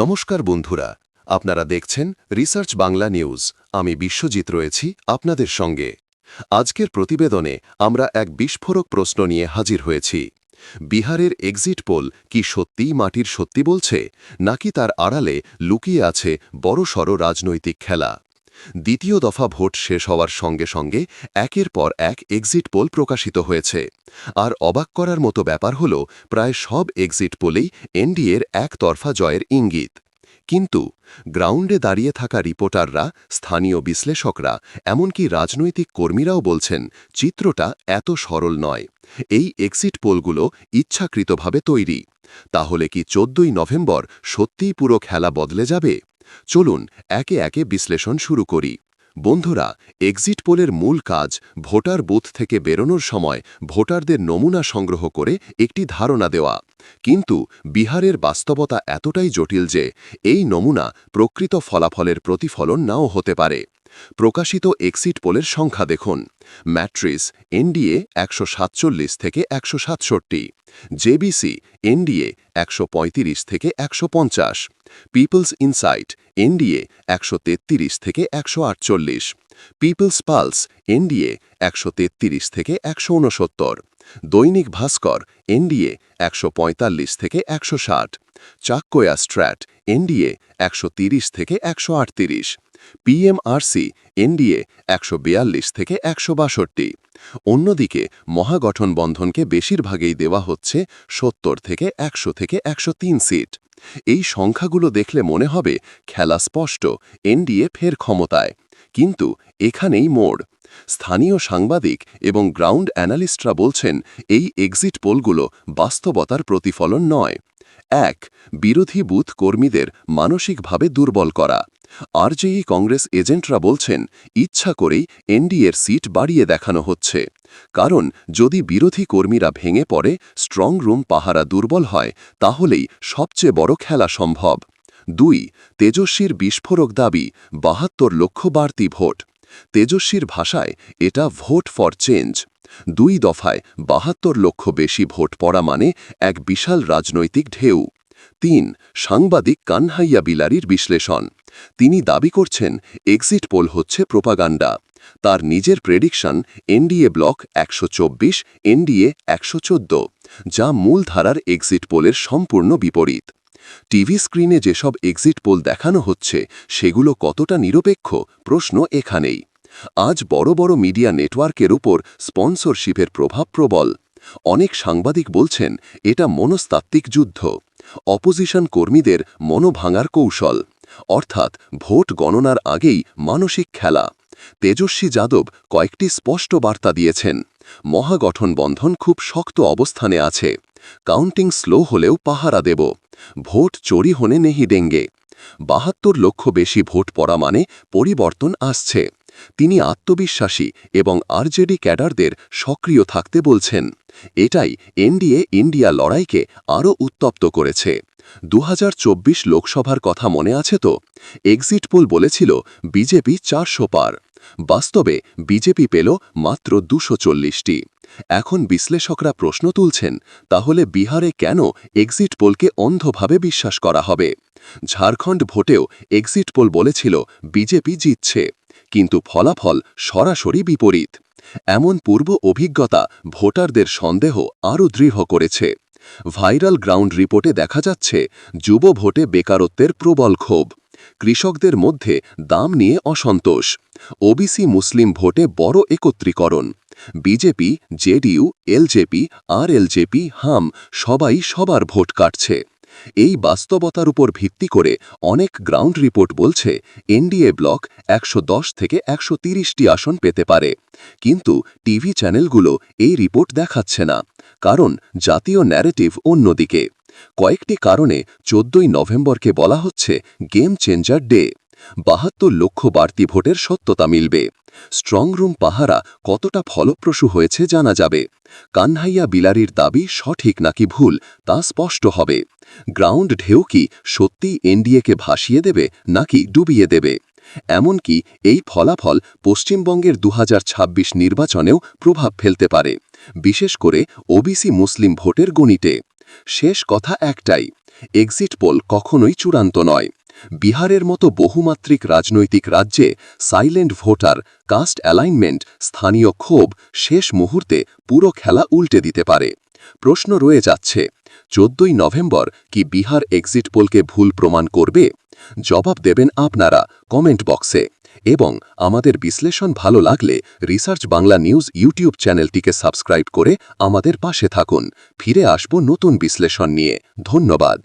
নমস্কার বন্ধুরা, আপনারা দেখছেন রিসার্চ বাংলা নিউজ। আমি বিশ্বজিৎ রয়েছি আপনাদের সঙ্গে। আজকের প্রতিবেদনে আমরা এক বিস্ফোরক প্রশ্ন নিয়ে হাজির হয়েছি। বিহারের এক্সিট পোল কি সত্যিই মাটির সত্যি বলছে, নাকি তার আড়ালে লুকিয়ে আছে বড়সড় রাজনৈতিক খেলা? দ্বিতীয় দফা ভোট শেষ হওয়ার সঙ্গে সঙ্গে একের পর এক এক্সিট পোল প্রকাশিত হয়েছে। আর অবাক করার মতো ব্যাপার হল, প্রায় সব এক্সিট পোলেই এনডিএর একতরফা জয়ের ইঙ্গিত। কিন্তু গ্রাউন্ডে দাঁড়িয়ে থাকা রিপোর্টাররা, স্থানীয় বিশ্লেষকরা, এমনকি রাজনৈতিক কর্মীরাও বলছেন, চিত্রটা এত সরল নয়। এই এক্সিট পোলগুলো ইচ্ছাকৃতভাবে তৈরি। তাহলে কি চোদ্দই নভেম্বর সত্যিই পুরো খেলা বদলে যাবে? চলুন একে একে বিশ্লেষণ শুরু করি। বন্ধুরা এক্সিট পোলের মূল কাজ ভোটার বুথ থেকে বেরোনোর সময় ভোটারদের নমুনা সংগ্রহ করে একটি ধারণা দেওয়া। কিন্তু বিহারের বাস্তবতা এতটাই জটিল যে এই নমুনা প্রকৃত ফলাফলের প্রতিফলন নাও হতে পারে। প্রকাশিত এক্সিট পোলের সংখ্যা দেখুন। ম্যাট্রিস এনডিএ একশো সাতচল্লিশ থেকে একশো সাতষট্টি। জেবিসি এনডিএ একশো পঁয়ত্রিশ থেকে একশো পঞ্চাশ। পিপলস ইনসাইট এনডিএ একশো তেত্রিশ থেকে একশো আটচল্লিশ। পিপলস পালস এনডিএ একশো তেত্রিশ থেকে একশো উনসত্তর। দৈনিক ভাস্কর এনডিএ একশো পঁয়তাল্লিশ থেকে একশো ষাট। চাক্কোয়া স্ট্র্যাট এনডিএ একশো তিরিশ থেকে একশো আটত্রিশ। পিএমআরসি এনডিএ একশো বিয়াল্লিশ থেকে একশো বাষট্টি। অন্যদিকে মহাগঠনবন্ধনকে বেশিরভাগেই দেওয়া হচ্ছে সত্তর থেকে একশো থেকে একশো তিন সিট। এই সংখ্যাগুলো দেখলে মনে হবে খেলা স্পষ্ট এনডিএ ফের ক্ষমতায়। কিন্তু এখানেই মোড়। স্থানীয় সাংবাদিক এবং গ্রাউন্ড অ্যানালিস্টরা বলছেন, এই এক্সিট পোলগুলো বাস্তবতার প্রতিফলন নয়। এক, বিরোধী বুথ কর্মীদের মানসিকভাবে দুর্বল করা। আরজেই কংগ্রেস এজেন্টরা বলছেন, ইচ্ছা করেই এনডিএর সিট বাড়িয়ে দেখানো হচ্ছে। কারণ, যদি বিরোধী কর্মীরা ভেঙে পড়ে, স্ট্রং রুম পাহারা দুর্বল হয়, তাহলেই সবচেয়ে বড় খেলা সম্ভব। দুই, তেজস্বীর বিস্ফোরক দাবি, বাহাত্তর লক্ষ বাড়তি ভোট। তেজস্বীর ভাষায়, এটা ভোট ফর চেঞ্জ। দুই দফায়, বাহাত্তর লক্ষ বেশি ভোট পড়া মানে এক বিশাল রাজনৈতিক ঢেউ। তিন, সাংবাদিক কানহাইয়া বিলারির বিশ্লেষণ। তিনি দাবি করছেন, এক্সিট পোল হচ্ছে প্রোপাগান্ডা। তার নিজের প্রেডিকশন এনডিএ ব্লক একশো চব্বিশ, এনডিএ একশো চোদ্দ, যা মূলধারার এক্সিট পোলের সম্পূর্ণ বিপরীত। টিভি স্ক্রিনে যেসব এক্সিট পোল দেখানো হচ্ছে, সেগুলো কতটা নিরপেক্ষ, প্রশ্ন এখানেই। আজ বড় বড় মিডিয়া নেটওয়ার্কের উপর স্পন্সরশিপের প্রভাব প্রবল। অনেক সাংবাদিক বলছেন, এটা মনস্তাত্ত্বিক যুদ্ধ। অপোজিশন কর্মীদের মনোভাঙার কৌশল। অর্থাৎ ভোট গণনার আগেই মানসিক খেলা। তেজস্বী যাদব কয়েকটি স্পষ্ট বার্তা দিয়েছেন। মহাগঠন বন্ধন খুব শক্ত অবস্থানে আছে। কাউন্টিং স্লো হলেও পাহারা দেব। ভোট চোরি হনে নেহি ডেঙ্গে। বাহাত্তর লক্ষ বেশি ভোট পড়া মানে পরিবর্তন আসছে। তিনি আত্মবিশ্বাসী এবং আরজেডি ক্যাডারদের সক্রিয় থাকতে বলছেন। এটাই এনডিএ ইন্ডিয়া লড়াইকে আরও উত্তপ্ত করেছে। দু হাজার চব্বিশ লোকসভার কথা মনে আছে তো? এক্সিট পোল বলেছিল বিজেপি চারশো পার। বাস্তবে বিজেপি পেল মাত্র দুশো চল্লিশটি। এখন বিশ্লেষকরা প্রশ্ন তুলছেন, তাহলে বিহারে কেন এক্সিট পোলকে অন্ধভাবে বিশ্বাস করা হবে? ঝাড়খণ্ড ভোটেও এক্সিট পোল বলেছিল বিজেপি জিতছে। কিন্তু ফলাফল সরাসরি বিপরীত। এমন পূর্ব অভিজ্ঞতা ভোটারদের সন্দেহ আরও দৃঢ় করেছে। ভাইরাল গ্রাউন্ড রিপোর্টে দেখা যাচ্ছে, যুব ভোটে বেকারত্বের প্রবল ক্ষোভ। কৃষকদের মধ্যে দাম নিয়ে অসন্তোষ। ওবিসি মুসলিম ভোটে বড় একত্রীকরণ। বিজেপি, জেডিইউ, এলজেপি আর এলজেপি হাম সবাই সবার ভোট কাটছে। এই বাস্তবতার উপর ভিত্তি করে অনেক গ্রাউন্ড রিপোর্ট বলছে এনডিএ ব্লক একশো দশ থেকে একশো তিরিশটি আসন পেতে পারে। কিন্তু টিভি চ্যানেলগুলো এই রিপোর্ট দেখাচ্ছে না, কারণ জাতীয় ন্যারেটিভ অন্যদিকে। কয়েকটি কারণে চোদ্দই নভেম্বরকে বলা হচ্ছে গেম চেঞ্জার ডে। বাহাত্তর লক্ষ বাড়তি ভোটের সত্যতা মিলবে। স্ট্রং রুম পাহারা কতটা ফলপ্রসূ হয়েছে জানা যাবে। কানহাইয়া বিলারির দাবি সঠিক নাকি ভুল তা স্পষ্ট হবে। গ্রাউন্ড ঢেউ কি সত্যি এনডিএকে ভাসিয়ে দেবে নাকি ডুবিয়ে দেবে? এমনকি এই ফলাফল পশ্চিমবঙ্গের দু হাজার ছাব্বিশ নির্বাচনেও প্রভাব ফেলতে পারে, বিশেষ করে ওবিসি মুসলিম ভোটের গণিতে। শেষ কথা একটাই, এক্সিট পোল কখনোই চূড়ান্ত নয়। বিহারের মতো বহুমাত্রিক রাজনৈতিক রাজ্যে সাইলেন্ট ভোটার, কাস্ট অ্যালাইনমেন্ট, স্থানীয় ক্ষোভ শেষ মুহূর্তে পুরো খেলা উল্টে দিতে পারে। প্রশ্ন রয়ে যাচ্ছে, চোদ্দই নভেম্বর কি বিহার এক্সিট পোলকে ভুল প্রমাণ করবে? জবাব দেবেন আপনারা কমেন্ট বক্সে। এবং আমাদের বিশ্লেষণ ভালো লাগলে রিসার্চ বাংলা নিউজ ইউটিউব চ্যানেলটিকে সাবস্ক্রাইব করে আমাদের পাশে থাকুন। ফিরে আসব নতুন বিশ্লেষণ নিয়ে। ধন্যবাদ।